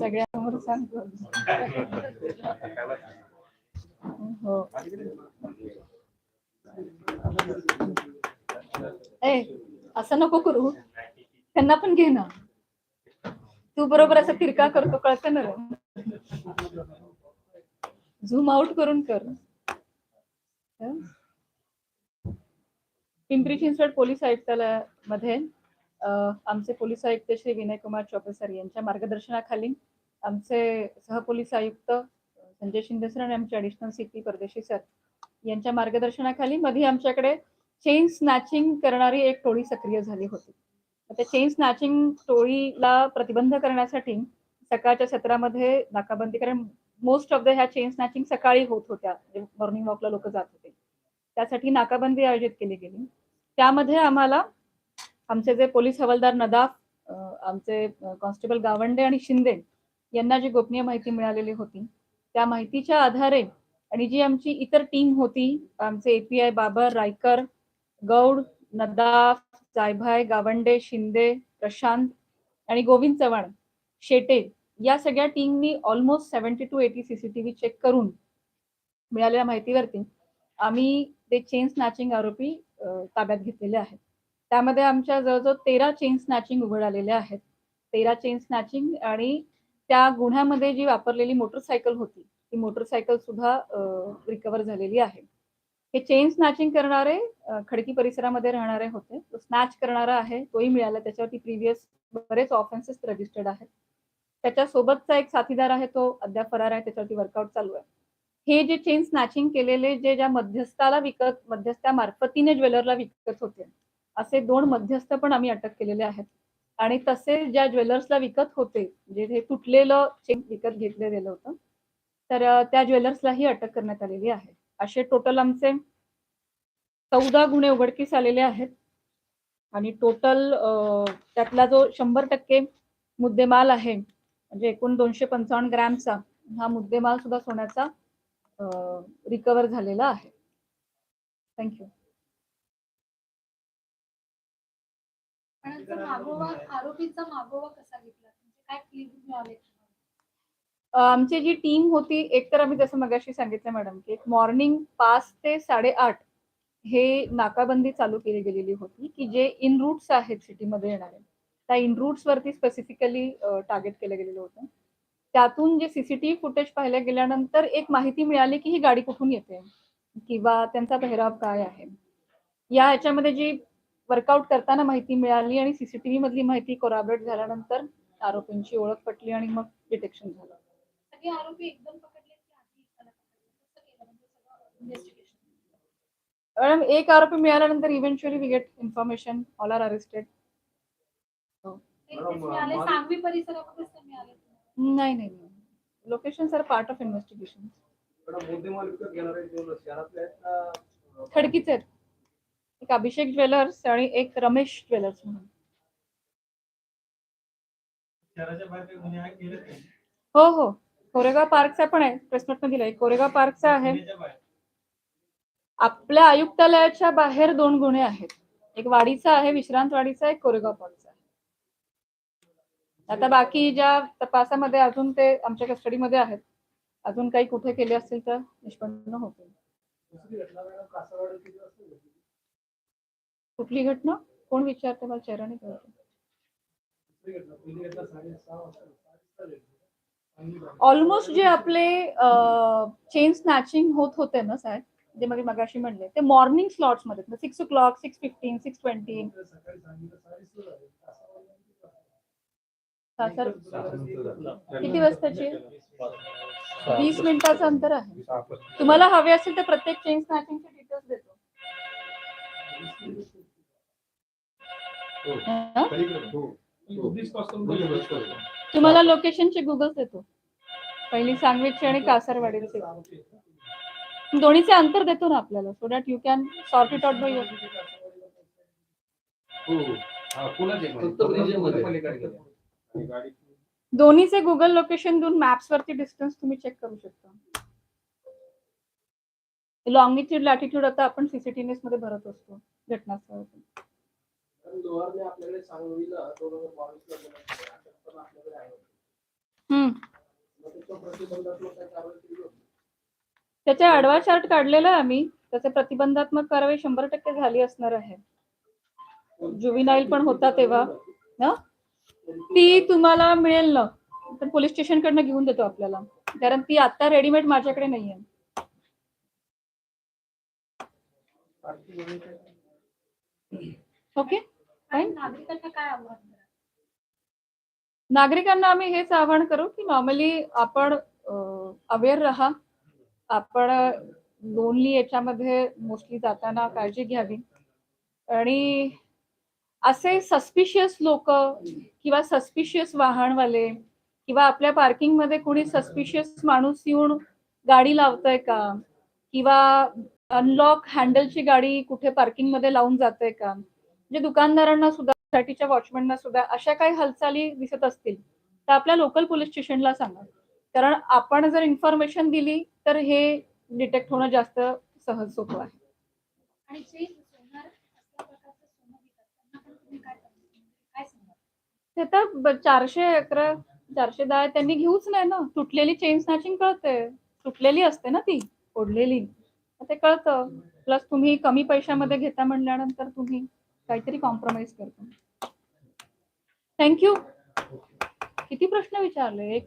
सगळ्यांवर सांगतो हो. ए असं नको करू. त्यांना पण घे ना. तू बरोबर असं तिरका करतो कळत ना रे. झूम आउट करून कर. पिंपरी चिंचवड पोलीस आयुक्तालयामध्ये आमचे पोलीस आयुक्त श्री विनय कुमार चौपेसर यांच्या मार्गदर्शनाखाली आमचे सहपोलीस आयुक्त संजय शिंदे सर आणि आमचे ऍडिशनल सिटी परदेशी सर यांच्या मार्गदर्शनाखाली मध्ये आमच्याकडे चेन स्नॅचिंग करणारी एक टोळी सक्रिय झाली होती. त्या चेन स्नॅचिंग टोळीला प्रतिबंध करण्यासाठी सकाळच्या सत्रामध्ये नाकाबंदी कारण मोस्ट ऑफ द ह्या चेन स्नॅचिंग सकाळी होत होत्या मॉर्निंग वॉकला लोक जात होते. त्यासाठी नाकाबंदी आयोजित केली गेली. त्यामध्ये आम्हाला आमचे जे पोलीस हवालदार नदाफ आमचे कॉन्स्टेबल गावंडे आणि शिंदे यांना जी गोपनीय माहिती मिळालेली होती त्या माहितीच्या आधारे आणि जी आमची इतर टीम होती आमचे एपीआय बाबर रायकर गौड नदाफ जायभाय गावंडे शिंदे प्रशांत आणि गोविंद चव्हाण शेटे या सगळ्या टीमनी almost seventy two eighty CCTV check करून मिळालेल्या माहितीवरती आम्ही ते चेन स्नॅचिंग आरोपी ताब्यात घेतलेले आहेत. त्यामध्ये आमच्या जवळजवळ तेरा चेन स्नॅचिंग उघड आलेले आहेत. तेरा चेन स्नॅचिंग आणि त्या गुन्ह्यामध्ये जी वापरलेली मोटरसायकल होती ती मोटरसायकल सुद्धा रिकवर झालेली आहे. हे चेन स्नॅचिंग करणारे खडकी परिसरामध्ये राहणारे होते. तो स्नॅच करणारा आहे तोही मिळाला. त्याच्यावरती प्रिव्हियस बरेच ऑफेन्सेस रजिस्टर्ड आहेत. त्याच्यासोबतचा एक साथीदार आहे तो अद्याप फरार आहे. त्याच्यावरती वर्कआउट चालू आहे. हे जे चेन स्नॅचिंग केलेले जे ज्या मध्यस्थाला विकत मध्यस्थ्या मार्फतीने ज्वेलरला विकत होते असे दोन मध्यस्थ पण आम्ही अटक केलेले आहेत. आणि तसे ज्या ज्वेलर्सला विकत होते जे हे तुटलेलं चेक विकत घेतलं गेलं होतं तर त्या ज्वेलर्सलाही अटक करण्यात आलेली आहे. असे टोटल आमचे चौदा गुन्हे उघडकीस आलेले आहेत. आणि टोटल त्यातला जो शंभर टक्के मुद्देमाल आहे म्हणजे एकूण दोनशे पंचावन्न ग्रॅमचा हा मुद्देमाल सुद्धा सोन्याचा रिकवर झालेला आहे. थँक्यू आमची जी टीम होती एक तर आम्ही जसं मगाशी सांगितलं मॅडम की एक मॉर्निंग पाच ते साडेआठ हे नाकाबंदी चालू केली गेलेली होती की जे इन रूट्स आहेत सिटीमध्ये येणारे त्या इन रूट्स वरती स्पेसिफिकली टार्गेट केलं गेलेलं होतं. त्यातून जे सीसीटीव्ही फुटेज पाहिल्या गेल्यानंतर एक माहिती मिळाली की ही गाडी कुठून येते? किंवा त्यांचा पेहराव काय आहे? या याच्यामध्ये जी वर्कआउट करताना माहिती मिळाली आणि सीसीटीव्ही मधली माहिती कोराबरेट झाल्यानंतर आरोपींची ओळख पटली आणि मग डिटेक्शन झालं. सगळे आरोपी एकदम पकडले की आधी एकाला पकडले. कसं केलं? म्हणजे मॅडम एक आरोपी मिळाल्यानंतर eventually we get information all are arrested नाही नाही location are part of investigation खडकीचे आहेत एक अभिषेक ज्वेलर्स आणि एक रमेश ज्वेलर्स म्हणून? हो हो. कोरेगाव पार्कचा पण आहे प्रेस नोटमध्ये दिलाय. कोरेगाव पार्कचा आहे. आपल्या आयुक्तालयाच्या बाहेर दोन गुन्हे आहेत. एक वाडीचा आहे विश्रांतवाडीचा एक कोरेगाव पार्कचा आहे. आता बाकी ज्या तपासामध्ये अजून ते आमच्या कस्टडीमध्ये आहेत. अजून काही कुठे केले असतील तर निष्पन्न होतील दुसरी घटना मॅडम कासारवाडी किती वाजता घडली? कुठली घटना? कोण विचारते मला चेहऱ्याने कळतं ऑलमोस्ट जे आपले चेन स्नॅचिंग होत होते ना साहेब जे मग मगाशी म्हणले ते morning स्लॉट्समध्ये six o'clock six fifteen six twenty किती सर. किती वाजताची वीस मिनिटाचं अंतर आहे. तुम्हाला हवे असेल तर प्रत्येक चेन स्नॅचिंगचे डिटेल्स देतो. तुम्हाला लोकेशनचे गुगल देतो. पहिली सांगवीची आणि कासारवाडीचे. दोन्हीचे अंतर देतो ना आपल्याला so that you can sort it out by. दोन्हीचे गुगल लोकेशन देऊन मॅप्स वरती डिस्टन्स तुम्ही चेक करू शकता. लॉंगिट्यूड लॅटिट्यूड आता आपण सीसीटीव्ही मध्ये भरत असतो घटनास्थळातून मॅडम, लोहारने आपल्याकडे सांगलीला दोन हजार आपल्याकडे आहे. त्याचे आडवा चार्ट काढलेला आहे आम्ही. त्याचे प्रतिबंधात्मक कारवाई शंभर टक्के झाली असणार आहे. जुविनाईल पण होता तेव्हा. ना? ती तुम्हाला मिळेल ना. पण पोलीस स्टेशन कडनं घेऊन देतो आपल्याला. कारण ती आता रेडीमेड माझ्याकडे नाहीये. ओके नागरिकांना काय आव्हान नागरिकांना आम्ही हेच आवाहन करू की नॉर्मली आपण अवेअर राहा. आपण लोनली याच्यामध्ये मोस्टली जाताना काळजी घ्यावी. आणि असे सस्पिशियस लोक किंवा सस्पिशियस वाहनवाले किंवा आपल्या पार्किंगमध्ये कोणी सस्पिशियस माणूस येऊन गाडी लावतंय का? किंवा अनलॉक हँडलची गाडी कुठे पार्किंगमध्ये लावून जाते का? म्हणजे दुकानदारांना सुद्धा सोसायटीच्या वॉचमॅनना सुद्धा अशा काही हालचाली दिसत असतील तर आपल्या लोकल पोलीस स्टेशनला सांगा. कारण आपण जर इन्फॉर्मेशन दिली तर हे डिटेक्ट होणं जास्त सहज सोपं आहे. आणि तर चारशे अकरा चारशे दहा त्यांनी घेऊच नाही ना. तुटलेली चेन स्नॅचिंग कळते. तुटलेली असते ना ती ओढलेली ते कळतं. प्लस तुम्ही कमी पैशामध्ये घेता म्हणल्यानंतर तुम्ही काहीतरी कॉम्प्रोमाइज करतो. थँक्यू किती प्रश्न विचारले? एक